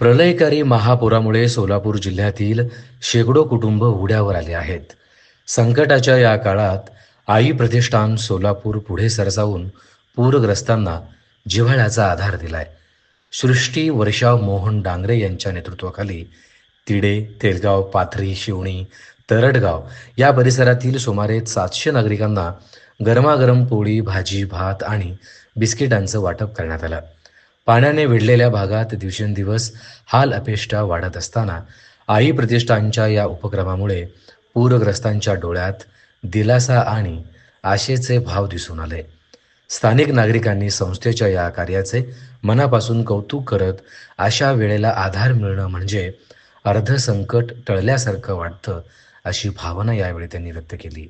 प्रलयकारी महापुरामुळे सोलापूर जिल्ह्यातील शेकडो कुटुंब उघड्यावर आले आहेत. संकटाच्या या काळात आई प्रतिष्ठान सोलापूर पुढे सरसावून पूरग्रस्तांना जिव्हाळ्याचा आधार दिलाय. सृष्टी वर्षा मोहन डांगरे यांच्या नेतृत्वाखाली तिडे तेलगाव पाथरी शिवणी तरडगाव या परिसरातील सुमारे सातशे नागरिकांना गरमागरम पोळी भाजी भात आणि बिस्किटांचं वाटप करण्यात आलं. पाण्याने वेढलेल्या भागात दिवसेंदिवस हाल अपेष्टा वाढत असताना आई प्रतिष्ठानच्या या उपक्रमामुळे पूरग्रस्तांच्या डोळ्यात दिलासा आणि आशेचे भाव दिसून आले. स्थानिक नागरिकांनी संस्थेच्या या कार्याचे मनापासून कौतुक करत अशा वेळेला आधार मिळणं म्हणजे अर्ध संकट टळल्यासारखं वाटतं अशी भावना यावेळी त्यांनी व्यक्त केली.